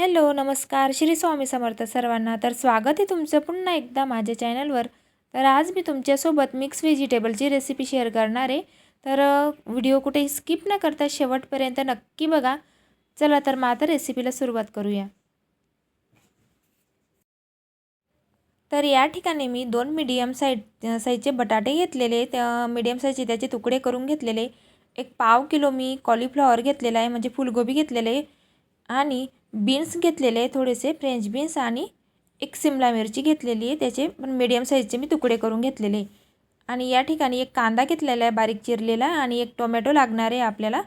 Hello नमस्कार. श्री स्वामी समर्थ सर्वांना तर स्वागत आहे तुमचं पुन्हा एकदा माझ्या चॅनलवर. तर आज मी तुमच्यासोबत मिक्स व्हेजिटेबलची रेसिपी शेअर करणार आहे. तर व्हिडिओ कुठेही स्किप न करता शेवटपर्यंत नक्की बघा. चला तर मग आता रेसिपीला सुरुवात करूया. तर या ठिकाणी मी दोन मीडियम साईज साईजचे बटाटे घेतलेले त्या मीडियम साईजचे त्याचे तुकडे करून घेतलेले. एक पाव किलो मी कॉलीफ्लॉवर घेतलेला आहे. म्हणजे फुलगोबी घेतलेले आहे. आणि बीन्स घेतलेले आहे थोडेसे फ्रेंच बीन्स आणि एक सिमला मिरची घेतलेली आहे. त्याचे पण मीडियम साईजचे मी तुकडे करून घेतलेले आणि या ठिकाणी एक कांदा घेतलेला आहे बारीक चिरलेला आणि एक टोमॅटो लागणार आहे आपल्याला.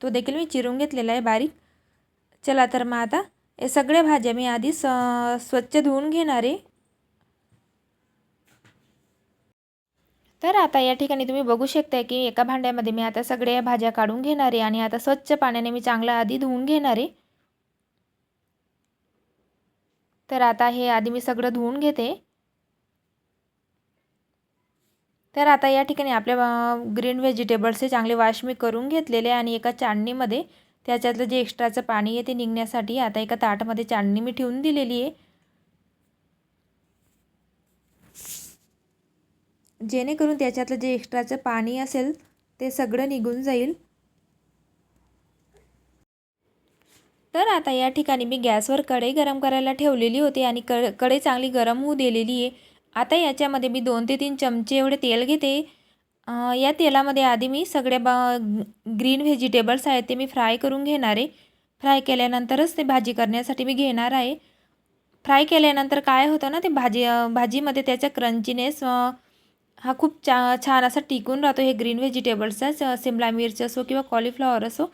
तो देखील मी चिरून घेतलेला आहे बारीक. चला तर मग आता हे सगळ्या भाज्या मी आधी स स्वच्छ धुवून घेणार आहे. तर आता या ठिकाणी तुम्ही बघू शकता की एका भांड्यामध्ये मी आता सगळ्या भाज्या काढून घेणार आहे आणि आता स्वच्छ पाण्याने मी चांगला आधी धुवून घेणार आहे. तर आता हे आधी मी सगळं धुवून घेते. तर आता या ठिकाणी आपल्या ग्रीन व्हेजिटेबल्सचे चांगले वॉश मी करून घेतलेले आणि एका चाळणीमध्ये त्याच्यातलं जे एक्स्ट्राचं पाणी आहे ते निघण्यासाठी आता एका ताटामध्ये चाळणी मी ठेवून दिलेली आहे. जेणेकरून त्याच्यातलं जे एक्स्ट्राचं पाणी असेल ते सगळं निघून जाईल. तर आता या ठिकाणी मी गॅसवर कढई गरम करायला ठेवलेली होती आणि क कढई चांगली गरम होऊ दिलेली आहे. आता याच्यामध्ये मी दोन ते तीन चमचे एवढे तेल घेते. या तेलामध्ये आधी मी सगळ्या बा ग्रीन व्हेजिटेबल्स आहेत ते मी फ्राय करून घेणार आहे. फ्राय केल्यानंतरच ते भाजी करण्यासाठी मी घेणार आहे. फ्राय केल्यानंतर काय होतं ना ते भाजी भाजीमध्ये त्याचा क्रंचीनेस हा खूप छान असा टिकून राहतो. हे ग्रीन व्हेजिटेबल्सचाच सिमला मिरची असो किंवा कॉलीफ्लॉवर असो.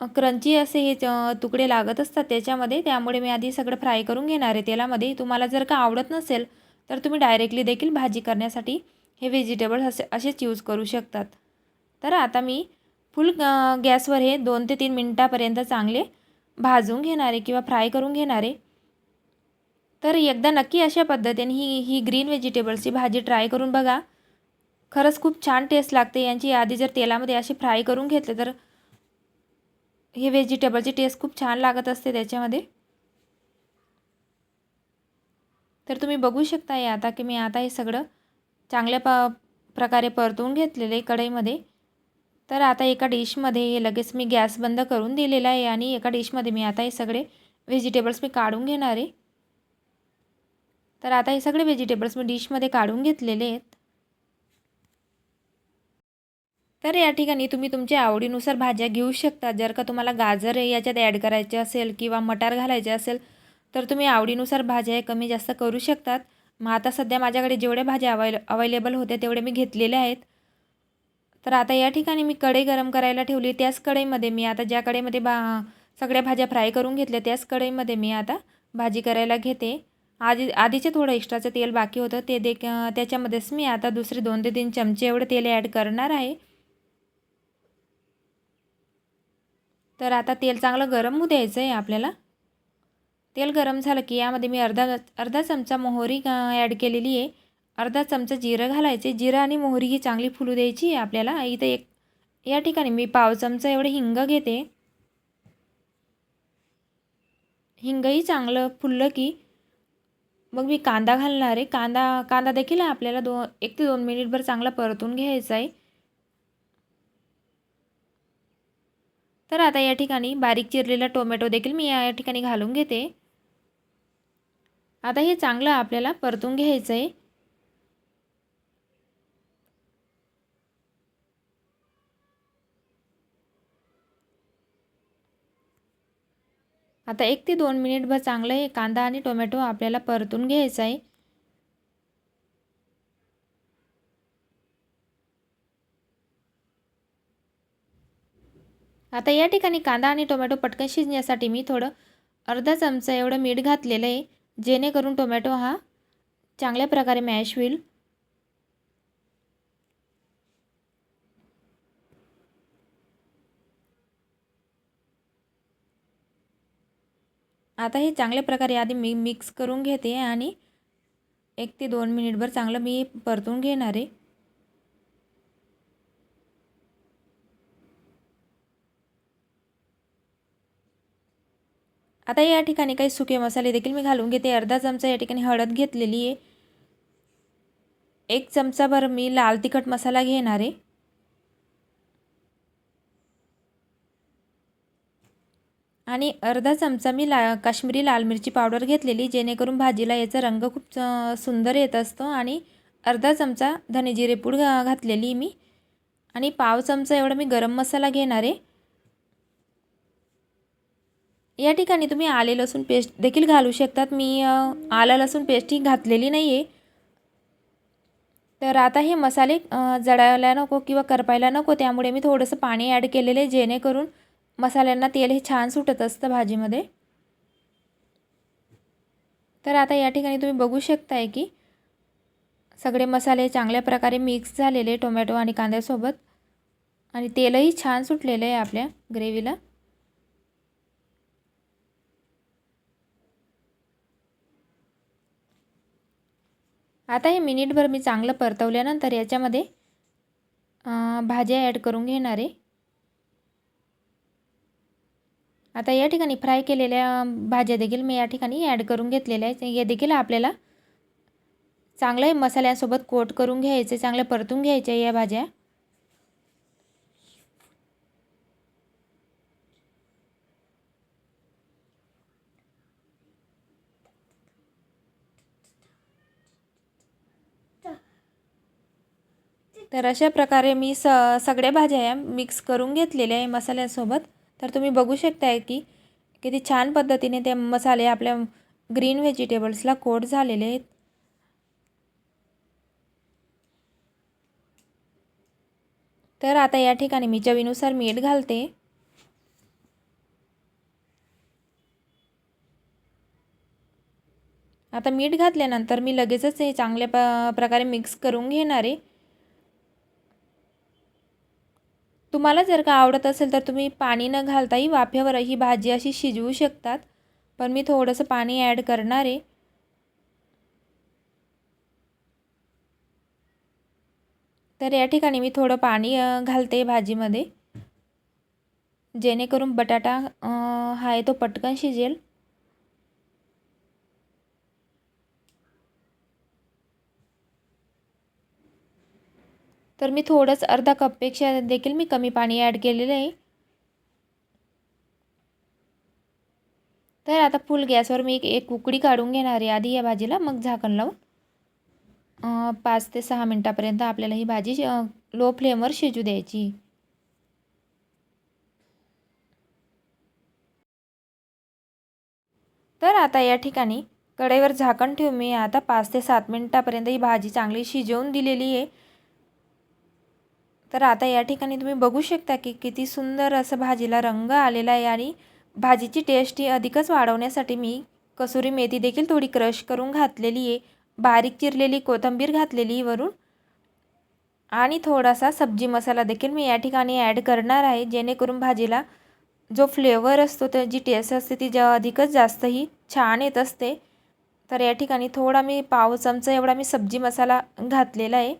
क्रंची असे हे तुकडे लागत असतात त्याच्यामध्ये. त्यामुळे मी आधी सगळं फ्राय करून घेणार आहे तेलामध्ये. तुम्हाला जर का आवडत नसेल तर तुम्ही डायरेक्टली देखील भाजी करण्यासाठी हे व्हेजिटेबल्स असे असेच यूज करू शकतात. तर आता मी फुल गॅसवर हे दोन ते तीन मिनटापर्यंत चांगले भाजून घेणारे किंवा फ्राय करून घेणारे तर एकदा नक्की अशा पद्धतीने ही ही ग्रीन व्हेजिटेबल्सची भाजी ट्राय करून बघा. खरंच खूप छान टेस्ट लागते. यांची आधी जर तेलामध्ये असे फ्राय करून घेतले तर हे व्हेजिटेबलची टेस्ट खूप छान लागत असते त्याच्यामध्ये. तर तुम्ही बघू शकता आहे आता की मी आता हे सगळं चांगल्या प प्रकारे परतवून घेतलेलं आहे कढईमध्ये. तर आता एका डिशमध्ये हे लगेच मी गॅस बंद करून दिलेला आहे आणि एका डिशमध्ये मी आता हे सगळे व्हेजिटेबल्स मी काढून घेणार आहे. तर आता हे सगळे व्हेजिटेबल्स मी डिशमध्ये काढून घेतलेले आहेत. तर या ठिकाणी तुम्ही तुमच्या आवडीनुसार भाज्या घेऊ शकता. जर का तुम्हाला गाजर याच्यात ॲड करायचे असेल किंवा मटार घालायचे असेल तर तुम्ही आवडीनुसार भाज्या कमी जास्त करू शकतात. मग आता सध्या माझ्याकडे जेवढ्या भाज्या अवाईल अवेलेबल होत्या तेवढे मी घेतलेल्या आहेत. तर आता या ठिकाणी मी कढई गरम करायला ठेवली. त्याच कढईमध्ये मी आता ज्या कढईमध्ये बा सगळ्या भाज्या फ्राय करून घेतल्या त्याच कढईमध्ये मी आता भाजी करायला घेते. आधी आधीचे थोडं एक्स्ट्राचं तेल बाकी होतं. ते दे त्याच्यामध्येच मी आता दुसरे दोन ते तीन चमचे एवढं तेल ॲड करणार आहे. तर आता तेल चांगलं गरम होऊ द्यायचं आहे आपल्याला. तेल गरम झालं की यामध्ये मी अर्धा अर्धा चमचा मोहरी ॲड केलेली आहे. अर्धा चमचा जिरं घालायचे. जिरं आणि मोहरी ही चांगली फुलू द्यायची आहे आपल्याला. इथं एक या ठिकाणी मी पाव चमचा एवढे हिंग घेते. हिंगही चांगलं फुललं की मग मी कांदा घालणार आहे. कांदा कांदा देखील आपल्याला दो एक ते दोन मिनिटभर चांगला परतून घ्यायचा आहे. तर आता या ठिकाणी बारीक चिरलेला टोमॅटो देखील मी या ठिकाणी घालून घेते. आता हे चांगलं आपल्याला परतून घ्यायचं आहे आता एक ते दोन मिनिटभर चांगलं हे कांदा आणि टोमॅटो आपल्याला परतून घ्यायचं आहे आता या ठिकाणी कांदा आणि टोमॅटो पटकन शिजण्यासाठी मी थोडं अर्धा चमचा एवढं मीठ घातलेलं आहे जेणेकरून टोमॅटो हा चांगल्या प्रकारे मॅश होईल. आता हे चांगल्या प्रकारे आधी मी मिक्स करून घेते आणि एक ते दोन मिनिटभर चांगलं मी परतून घेणार आहे. आता या ठिकाणी काही सुके मसाले देखील मी घालून घेते. अर्धा चमचा या ठिकाणी हळद घेतलेली आहे. एक चमचाभर मी लाल तिखट मसाला घेणार आहे. आणि अर्धा चमचा मी ला काश्मीरी लाल मिरची पावडर घेतलेली जेणेकरून भाजीला याचा रंग खूप सुंदर येत असतो. आणि अर्धा चमचा धने घातलेली मी. आणि पाव चमचा एवढा मी गरम मसाला घेणार आहे. या ठिकाणी तुम्ही आले लसूण पेस्ट देखील घालू शकतात. मी आलं लसूण पेस्ट ही घातलेली नाही आहे तर आता हे मसाले जळायला नको किंवा करपायला नको. त्यामुळे मी थोडंसं पाणी ॲड केलेलं आहे जेणेकरून मसाल्यांना तेल हे छान सुटत असतं भाजीमध्ये. तर आता या ठिकाणी तुम्ही बघू शकताय की सगळे मसाले चांगल्या प्रकारे मिक्स झालेले टोमॅटो आणि कांद्यासोबत. आणि तेलही छान सुटलेलं आहे आपल्या ग्रेव्हीला. आता हे मिनिटभर मी चांगलं परतवल्यानंतर याच्यामध्ये भाज्या ॲड करून घेणार आहे. आता या ठिकाणी फ्राय केलेल्या भाज्या देखील मी या ठिकाणी ॲड करून घेतलेल्या आहेत. हे देखील आपल्याला चांगलं मसाल्यासोबत कोट करून घ्यायचे चांगलं परतून घ्यायच्या या भाज्या. तर अशा प्रकारे मी स सगळ्या भाज्या या मिक्स करून घेतलेल्या आहे मसाल्यासोबत. तर तुम्ही बघू शकताय की किती छान पद्धतीने ते मसाले आपल्या ग्रीन व्हेजिटेबल्सला कोट झालेले आहेत. तर आता या ठिकाणी मी चवीनुसार मीठ घालते. आता मीठ घातल्यानंतर मी लगेचच हे चांगल्या प प्रकारे मिक्स करून घेणार आहे. तुम्हाला जर का आवडत असेल तर तुम्ही पाणी न घालताही वाफ्यावर ही भाजी अशी शिजवू शकतात. पण मी थोडंसं पाणी ॲड करणार आहे. तर या ठिकाणी मी थोडं पाणी घालते भाजीमध्ये. जेणेकरून बटाटा हा आहे तो पटकन शिजेल. तर मी थोडंच अर्धा कपपेक्षा देखील मी कमी पाणी ॲड केलेलं आहे. तर आता फुल गॅसवर मी एक एक उकडी काढून घेणार आहे आधी या भाजीला मग झाकण लावून. पाच ते सहा मिनटापर्यंत आपल्याला ही भाजी लो फ्लेमवर शिजू द्यायची. तर आता या ठिकाणी कढईवर झाकण ठेवून मी आता पाच ते सात मिनटापर्यंत ही भाजी चांगली शिजवून दिलेली आहे. तर आता या ठिकाणी तुम्ही बघू शकता की किती सुंदर असं भाजीला रंग आलेला आहे आणि भाजीची टेस्ट ही अधिकच वाढवण्यासाठी मी कसुरी मेथी देखील थोडी क्रश करून घातलेली आहे. बारीक चिरलेली कोथिंबीर घातलेली वरून. आणि थोडासा सब्जी मसाला देखील मी या ठिकाणी ॲड करणार आहे जेणेकरून भाजीला जो फ्लेवर असतो तर जी टेस्ट असते ती जेव्हा अधिकच जास्त ही छान येत असते. तर या ठिकाणी थोडा मी पाव चमचा एवढा मी सब्जी मसाला घातलेला आहे.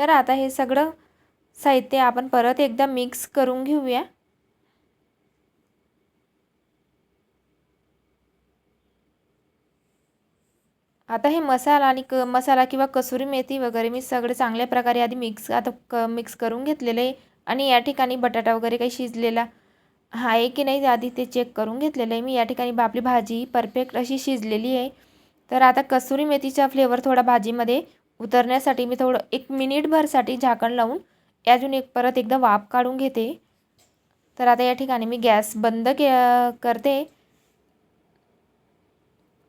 तर आता हे सगळं साहित्य आपण परत एकदा मिक्स करून घेऊया. आता हे मसाला आणि क मसाला किंवा कसुरी मेथी वगैरे मी सगळे चांगल्या प्रकारे आधी मिक्स आता क मिक्स करून घेतलेलं आहे. आणि या ठिकाणी बटाटा वगैरे काही शिजलेला आहे की नाही आधी ते चेक करून घेतलेलं आहे. मी या ठिकाणी आपली भाजी परफेक्ट अशी शिजलेली आहे. तर आता कसुरी मेथीचा फ्लेवर थोडा भाजीमध्ये उतरण्यासाठी मी थोडं एक मिनिटभरसाठी झाकण लावून अजून एक परत एकदा वाफ काढून घेते. तर आता या ठिकाणी मी गॅस बंद के करते.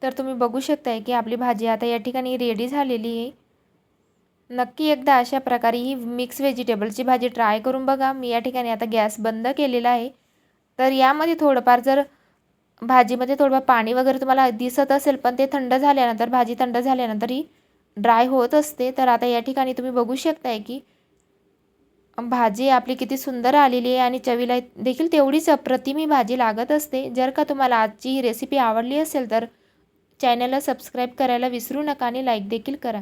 तर तुम्ही बघू शकताय की आपली भाजी आता या ठिकाणी रेडी झालेली आहे. नक्की एकदा अशा प्रकारे ही मिक्स व्हेजिटेबलची भाजी ट्राय करून बघा. मी या ठिकाणी आता गॅस बंद केलेला आहे. तर यामध्ये थोडंफार जर भाजीमध्ये थोडंफार पाणी वगैरे तुम्हाला दिसत असेल पण ते थंड झाल्यानंतर भाजी थंड झाल्यानंतर ही ड्राय होत असते तर आता या ठिकाणी तुम्ही बघू शकताय की भाजी आपली किती सुंदर आलेली आहे आणि चवीला देखील तेवढीच अप्रतिमी भाजी लागत असते. जर का तुम्हाला आजची ही रेसिपी आवडली असेल तर चॅनलला सबस्क्राईब करायला विसरू नका आणि लाईक देखील करा.